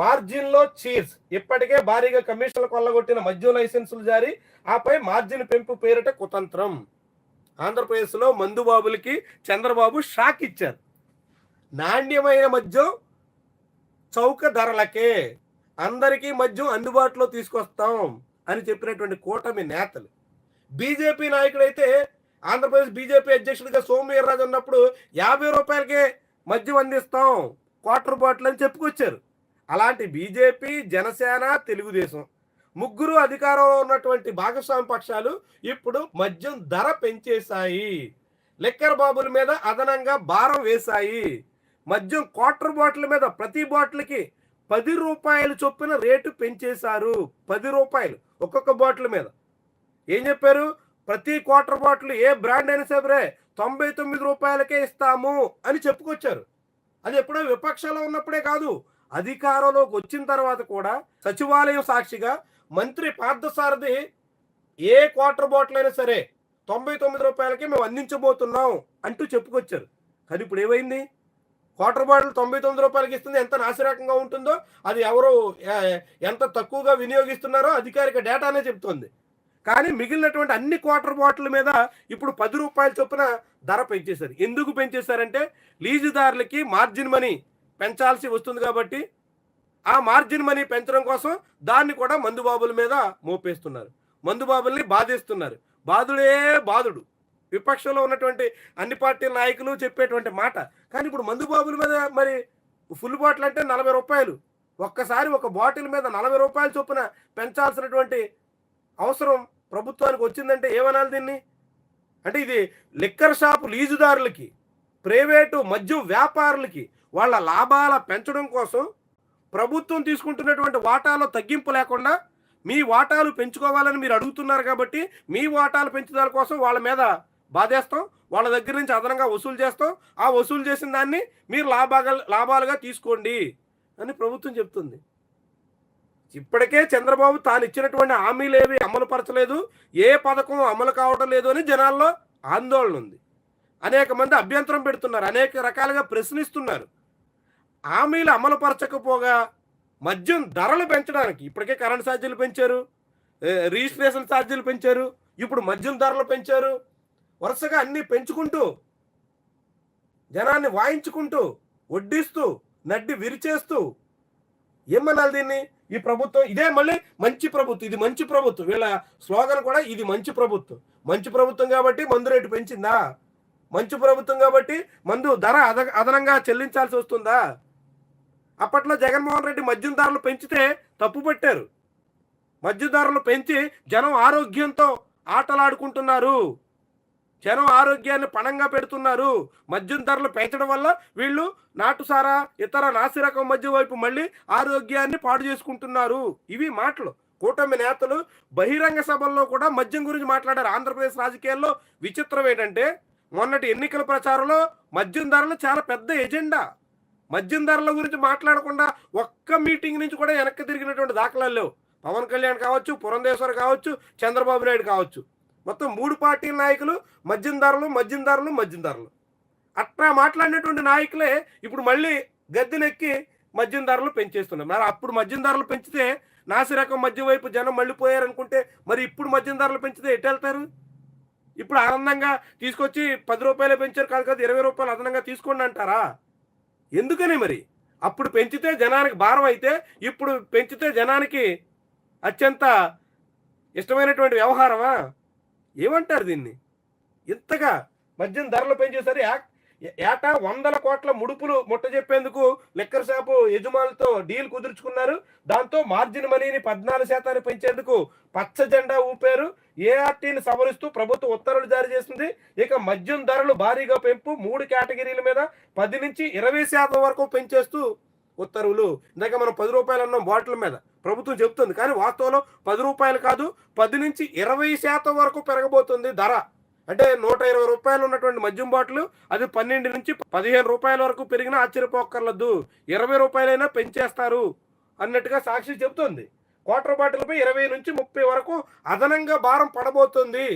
మార్జిన్లో cheers ఇప్పటికే భారీగా కమిషన్లు కొల్లగొట్టిన మద్యం లైసెన్సులు జారీ. ఆపై మార్జిన్ పెంపు పేరిట కుతంత్రం. ఆంధ్రప్రదేశ్లో మందుబాబులకి చంద్రబాబు షాక్ ఇచ్చారు. నాణ్యమైన మద్యం చౌక ధరలకే. అందరికీ మద్యం అందుబాటులో తీసుకొస్తాం అని చెప్పినటువంటి కూటమి నేతలు. బీజేపీ నాయకుడైతే ఆంధ్రప్రదేశ్ బీజేపీ అధ్యక్షుడిగా సోమవీర్రాజు ఉన్నప్పుడు యాభై రూపాయలకే మద్యం అందిస్తాం. క్వార్టర్ బాటిల్ అని చెప్పుకొచ్చారు. అలాంటి బీజేపీ జనసేన తెలుగుదేశం ముగ్గురు అధికారంలో ఉన్నటువంటి భాగస్వామి పక్షాలు ఇప్పుడు మద్యం ధర పెంచేశాయి. లిక్కర్ బాబుల మీద అదనంగా భారం వేశాయి. మద్యం క్వార్టర్ బాటిల్ మీద ప్రతి బాటిల్కి పది రూపాయలు చొప్పున రేటు పెంచేశారు. పది రూపాయలు ఒక్కొక్క బాటిల్ మీద. ఏం చెప్పారు? ప్రతి క్వార్టర్ బాటిల్ ఏ బ్రాండ్ అయినా సరే తొంభై తొమ్మిది రూపాయలకే ఇస్తాము అని చెప్పుకొచ్చారు. అది ఎప్పుడో విపక్షంలో ఉన్నప్పుడే కాదు. అధికారంలోకి వచ్చిన తర్వాత కూడా సచివాలయం సాక్షిగా మంత్రి పార్థసారథి ఏ క్వార్టర్ బాటిల్ అయినా సరే తొంభై తొమ్మిది రూపాయలకి మేము అందించబోతున్నాం అంటూ చెప్పుకొచ్చారు. కానీ ఇప్పుడు ఏమైంది? క్వార్టర్ బాటిల్ తొంభై తొమ్మిది రూపాయలకి ఇస్తుంది ఎంత నాసిరకంగా ఉంటుందో అది ఎవరు ఎంత తక్కువగా వినియోగిస్తున్నారో అధికారిక డేటానే చెప్తోంది. కానీ మిగిలినటువంటి అన్ని క్వార్టర్ బాటిల్ మీద ఇప్పుడు పది రూపాయల చొప్పున ధర పెంచేశారు. ఎందుకు పెంచేశారంటే లీజుదారులకి మార్జిన్ మనీ పెంచాల్సి వస్తుంది కాబట్టి ఆ మార్జిన్ మనీ పెంచడం కోసం దాన్ని కూడా మందుబాబుల మీద మోపేస్తున్నారు. మందుబాబుల్ని బాధిస్తున్నారు. బాధుడే బాధుడు. విపక్షంలో ఉన్నటువంటి అన్ని పార్టీల నాయకులు చెప్పేటువంటి మాట. కానీ ఇప్పుడు మందుబాబుల మీద మరి ఫుల్ బాటిల్ అంటే నలభై రూపాయలు. ఒక్కసారి ఒక బాటిల్ మీద నలభై రూపాయల చొప్పున పెంచాల్సినటువంటి అవసరం ప్రభుత్వానికి వచ్చిందంటే ఏమనాలి దీన్ని? అంటే ఇది లిక్కర్ షాపు లీజుదారులకి ప్రైవేటు మద్యం వ్యాపారులకి వాళ్ళ లాభాల పెంచడం కోసం ప్రభుత్వం తీసుకుంటున్నటువంటి వాటాలో తగ్గింపు లేకుండా మీ వాటాలు పెంచుకోవాలని మీరు అడుగుతున్నారు కాబట్టి మీ వాటాలు పెంచుదల కోసం వాళ్ళ మీద బాధేస్తాం. వాళ్ళ దగ్గర నుంచి అదనంగా వసూలు చేస్తాం. ఆ వసూలు చేసిన దాన్ని మీరు లాభాగా లాభాలుగా తీసుకోండి అని ప్రభుత్వం చెప్తుంది. ఇప్పటికే చంద్రబాబు తాను ఇచ్చినటువంటి హామీలు అమలు పరచలేదు ఏ పథకం అమలు కావడం లేదు అని జనాల్లో ఆందోళన ఉంది. అనేక మంది అభ్యంతరం పెడుతున్నారు. అనేక రకాలుగా ప్రశ్నిస్తున్నారు. హామీలు అమలు పరచకపోగా మద్యం ధరలు పెంచడానికి ఇప్పటికే కరెంట్ ఛార్జీలు పెంచారు రిజిస్ట్రేషన్ ఛార్జీలు పెంచారు ఇప్పుడు మద్యం ధరలు పెంచారు. వరుసగా అన్నీ పెంచుకుంటూ జనాన్ని వాయించుకుంటూ వడ్డిస్తూ నడ్డి విరిచేస్తూ ఏమనాలి దీన్ని? ఈ ప్రభుత్వం ఇదే మళ్ళీ మంచి ప్రభుత్వం ఇది మంచి ప్రభుత్వం. వీళ్ళ స్లోగన్ కూడా ఇది మంచి ప్రభుత్వం. మంచి ప్రభుత్వం కాబట్టి మందు రేటు పెంచిందా? మంచి ప్రభుత్వం కాబట్టి మందు ధర అద అదనంగా చెల్లించాల్సి వస్తుందా? అప్పట్లో జగన్మోహన్ రెడ్డి మద్యం ధరలు పెంచితే తప్పు పట్టారు. మద్యం ధరలు పెంచి జనం ఆరోగ్యంతో ఆటలాడుకుంటున్నారు. జనం ఆరోగ్యాన్ని పణంగా పెడుతున్నారు. మద్యం ధరలు పెంచడం వల్ల వీళ్ళు నాటుసారా ఇతర నాసిరకం మద్యం వైపు మళ్ళీ ఆరోగ్యాన్ని పాడు చేసుకుంటున్నారు. ఇవి మాటలు. కూటమి నేతలు బహిరంగ సభల్లో కూడా మద్యం గురించి మాట్లాడారు. ఆంధ్రప్రదేశ్ రాజకీయాల్లో విచిత్రం ఏంటంటే మొన్నటి ఎన్నికల ప్రచారంలో మద్యం ధరలు చాలా పెద్ద ఎజెండా. మద్యం ధరల గురించి మాట్లాడకుండా ఒక్క మీటింగ్ నుంచి కూడా వెనక్కి తిరిగినటువంటి దాఖలాలు లేవు. పవన్ కళ్యాణ్ కావచ్చు పురంధేశ్వర్ కావచ్చు చంద్రబాబు నాయుడు కావచ్చు. మొత్తం మూడు పార్టీల నాయకులు మద్యం ధరలు మద్యం ధరలు మద్యం ధరలు అట్లా మాట్లాడినటువంటి నాయకులే ఇప్పుడు మళ్ళీ గద్దెనెక్కి మద్యం ధరలు పెంచేస్తున్నారు. మరి అప్పుడు మద్యం ధరలు పెంచితే నాసిరకం మద్యం వైపు జనం మళ్ళీ పోయారనుకుంటే మరి ఇప్పుడు మద్యం ధరలు పెంచితే ఎటు వెళ్తారు? ఇప్పుడు ఆనందంగా తీసుకొచ్చి పది రూపాయలే పెంచారు కాదు కాదు ఇరవై రూపాయలు అదనంగా తీసుకోండి అంటారా? ఎందుకని మరి? అప్పుడు పెంచితే జనానికి భారం అయితే ఇప్పుడు పెంచితే జనానికి అత్యంత ఇష్టమైనటువంటి వ్యవహారమా? ఏమంటారు దీన్ని? ఇంతగా మద్యం ధరలు పెంచేసరి యాక్ ఏటా వందల కోట్ల ముడుపులు ముట్ట చెప్పేందుకు లిక్కర్ షాపు యజమానులతో డీల్ కుదుర్చుకున్నారు. దాంతో మార్జిన్ మనీని పద్నాలుగు శాతాన్ని పెంచేందుకు పచ్చ జెండా ఊపారు. ఏఆర్టీని సవరిస్తూ ప్రభుత్వం ఉత్తర్వులు జారీ చేసింది. ఇక మద్యం ధరలు భారీగా పెంపు మూడు కేటగిరీల మీద పది నుంచి ఇరవై శాతం వరకు పెంచేస్తూ ఉత్తర్వులు. ఇందాక మనం పది రూపాయలు అన్నాం బాటిల్ మీద. ప్రభుత్వం చెప్తుంది కానీ వాస్తవంలో పది రూపాయలు కాదు పది నుంచి ఇరవై శాతం వరకు పెరగబోతుంది ధర. అంటే నూట ఇరవై రూపాయలు ఉన్నటువంటి మద్యం బాటిల్ అది పన్నెండు నుంచి పదిహేను రూపాయల వరకు పెరిగినా ఆశ్చర్యపోక్కర్లేదు. ఇరవై రూపాయలైనా పెంచేస్తారు అన్నట్టుగా సాక్షి చెబుతోంది. క్వార్టర్ బాటిల్పై ఇరవై నుంచి ముప్పై వరకు అదనంగా భారం పడబోతుంది.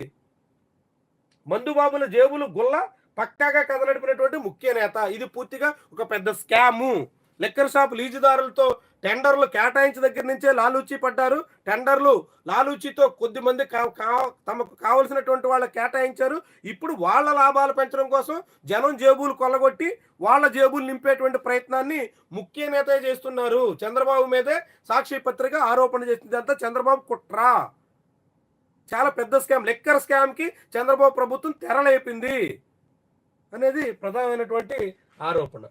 మందుబాబుల జేబులు గుల్ల పక్కాగా కదలడిపినటువంటి ముఖ్య నేత. ఇది పూర్తిగా ఒక పెద్ద స్కాము. లెక్కర్ షాప్ లీజుదారులతో టెండర్లు కేటాయించిన దగ్గర నుంచే లాలూచి పడ్డారు. టెండర్లు లాలూచితో కొద్ది మంది కా- తమకు కావలసినటువంటి వాళ్ళకి కేటాయించారు. ఇప్పుడు వాళ్ళ లాభాలు పెంచడం కోసం జనం జేబులు కొల్లగొట్టి వాళ్ళ జేబులు నింపేటువంటి ప్రయత్నాన్ని ముఖ్య నేత చేస్తున్నారు. చంద్రబాబు మీదే సాక్షి పత్రిక ఆరోపణ చేసింది అంతా చంద్రబాబు కుట్ర. చాలా పెద్ద స్కామ్ లెక్కర్ స్కామ్కి చంద్రబాబు ప్రభుత్వం తెరలేపింది. అనేది ప్రధానమైనటువంటి ఆరోపణ.